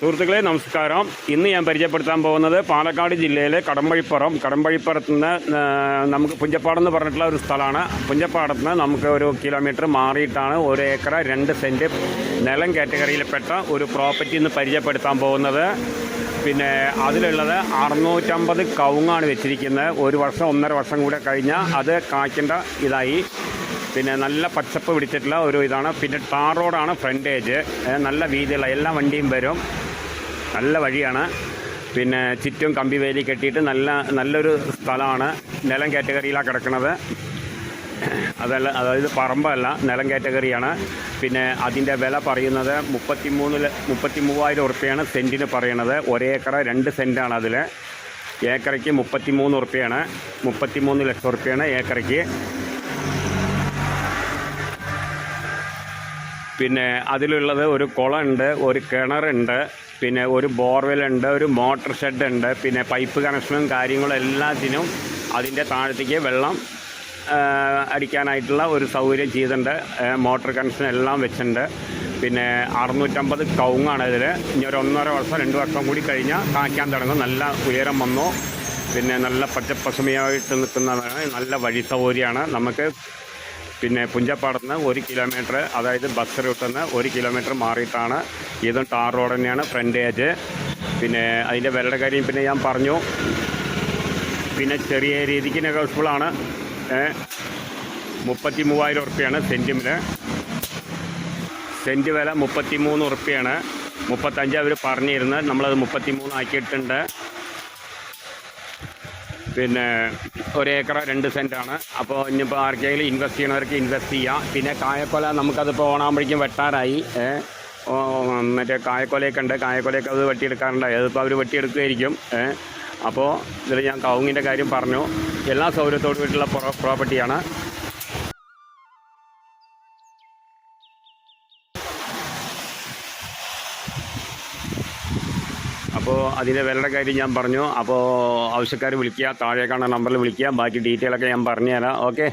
സുഹൃത്തുക്കളെ നമസ്കാരം. ഇന്ന് ഞാൻ പരിചയപ്പെടുത്താൻ പോകുന്നത് പാലക്കാട് ജില്ലയിലെ കടമ്പഴിപ്പുറം. കടമ്പഴിപ്പുറത്ത് നിന്ന് നമുക്ക് പുഞ്ചപ്പാടം എന്ന് പറഞ്ഞിട്ടുള്ള ഒരു സ്ഥലമാണ്. പുഞ്ചപ്പാടത്ത് നിന്ന് നമുക്ക് ഒരു കിലോമീറ്റർ മാറിയിട്ടാണ് ഒരു ഏക്കർ രണ്ട് സെന്റ് നിലം കാറ്റഗറിയിൽപ്പെട്ട ഒരു പ്രോപ്പർട്ടി ഇന്ന് പരിചയപ്പെടുത്താൻ പോകുന്നത്. പിന്നെ അതിലുള്ളത് അറുന്നൂറ്റമ്പത് കവുങ്ങാണ് വെച്ചിരിക്കുന്നത്. ഒരു വർഷം ഒന്നര വർഷം കൂടെ കഴിഞ്ഞാൽ അത് കായ്ക്കേണ്ട ഇതായി. പിന്നെ നല്ല പച്ചപ്പ് പിടിച്ചിട്ടുള്ള ഒരു ഇതാണ്. പിന്നെ ടാർ റോഡാണ് ഫ്രണ്ടേജ്. നല്ല വീതിയുള്ള എല്ലാ വണ്ടിയും വരും. നല്ല വഴിയാണ്. പിന്നെ ചുറ്റും കമ്പി വേലി കെട്ടിയിട്ട് നല്ല നല്ലൊരു സ്ഥലമാണ്. നിലം കാറ്റഗറിയിലാണ് കിടക്കുന്നത് അതല്ല അതായത് പറമ്പല്ല നിലം കാറ്റഗറിയാണ്. പിന്നെ അതിന്റെ വില പറയുന്നത് മുപ്പത്തി മൂന്ന് മുപ്പത്തി മൂവായിരം ഉറുപ്പ്യാണ് സെന്റിന് പറയണത്. ഒരേക്കറ രണ്ട് സെന്റാണ് അതിൽ ഏക്കറയ്ക്ക് മുപ്പത്തി മൂന്ന് ഉറുപ്പ്യാണ്. മുപ്പത്തി മൂന്ന് ലക്ഷം ഉറുപ്പ്യാണ് ഏക്കറയ്ക്ക്. പിന്നെ അതിലുള്ളത് ഒരു കുളമുണ്ട് ഒരു കിണറുണ്ട്. പിന്നെ ഒരു ബോർവെൽ ഉണ്ട് ഒരു മോട്ടർ ഷെഡ് ഉണ്ട് പിന്നെ പൈപ്പ് കണക്ഷനും കാര്യങ്ങളും എല്ലാത്തിനും അതിന്റെ താഴത്തേക്ക് വെള്ളം അടിക്കാനായിട്ടുള്ള ഒരു സൗകര്യം ചെയ്തിട്ടുണ്ട്. മോട്ടർ കണക്ഷൻ എല്ലാം വെച്ചിട്ടുണ്ട്. പിന്നെ അറുന്നൂറ്റമ്പത് കൗങ്ങാണ് ഇതിൽ. ഇനി ഒരു ഒന്നര വർഷം രണ്ട് വർഷം കൂടി കഴിഞ്ഞാൽ കാണിക്കാൻ തുടങ്ങും. നല്ല ഉയരം വന്നു. പിന്നെ നല്ല പച്ചപ്പസുമയായിട്ട് നിൽക്കുന്നതാണ്. നല്ല വഴി സൗകര്യമാണ്. നമുക്ക് പിന്നെ പുഞ്ചപ്പാടത്ത് നിന്ന് ഒരു കിലോമീറ്റർ അതായത് ബസ് റൂട്ടിൽ നിന്ന് ഒരു കിലോമീറ്റർ മാറിയിട്ടാണ് ഇതും ടാർ റോഡ് തന്നെയാണ് ഫ്രണ്ടേജ് പിന്നെ അതിന്റെ വിലയുടെ കാര്യം പിന്നെ ഞാൻ പറഞ്ഞു. പിന്നെ ചെറിയ രീതിക്ക് നെഗോഷ്യബിളാണ് മുപ്പത്തി മൂവായിരം ഉറുപ്പ്യാണ് സെന്റിമിന് സെന്റ് വില മുപ്പത്തി മൂന്ന് ഉറുപ്പ്യാണ്. മുപ്പത്തഞ്ച് അവർ പറഞ്ഞിരുന്നത്. നമ്മളത് മുപ്പത്തി മൂന്ന് ആക്കിയിട്ടുണ്ട്. പിന്നെ ഒരേക്കർ രണ്ട് സെന്റാണ് അപ്പോൾ ഇനിയിപ്പോൾ ആർക്കെങ്കിലും ഇൻവെസ്റ്റ് ചെയ്യണവർക്ക് ഇൻവെസ്റ്റ് ചെയ്യാം. പിന്നെ കായക്കൊല നമുക്കതിപ്പോൾ ഓണാകുമ്പോഴേക്കും വെട്ടാറായി. മറ്റേ കായക്കൊലയൊക്കെ ഉണ്ട്. കായക്കൊലയൊക്കെ അത് വെട്ടിയെടുക്കാറുണ്ട്. അതിപ്പോൾ അവർ വെട്ടിയെടുക്കുമായിരിക്കും അപ്പോൾ ഇതിൽ ഞാൻ കവുങ്ങിന്റെ കാര്യം പറഞ്ഞു. എല്ലാ സൗകര്യത്തോടു കൂടിയിട്ടുള്ള പ്രോ പ്രോപ്പർട്ടിയാണ്. അപ്പോൾ അതിന്റെ വിലയുടെ കാര്യം ഞാൻ പറഞ്ഞു. അപ്പോൾ ആവശ്യക്കാർ വിളിക്കുക താഴെ കാണുന്ന നമ്പറിൽ വിളിക്കുക. ബാക്കി ഡീറ്റെയിലൊക്കെ ഞാൻ പറഞ്ഞുതരാം. ഓക്കെ?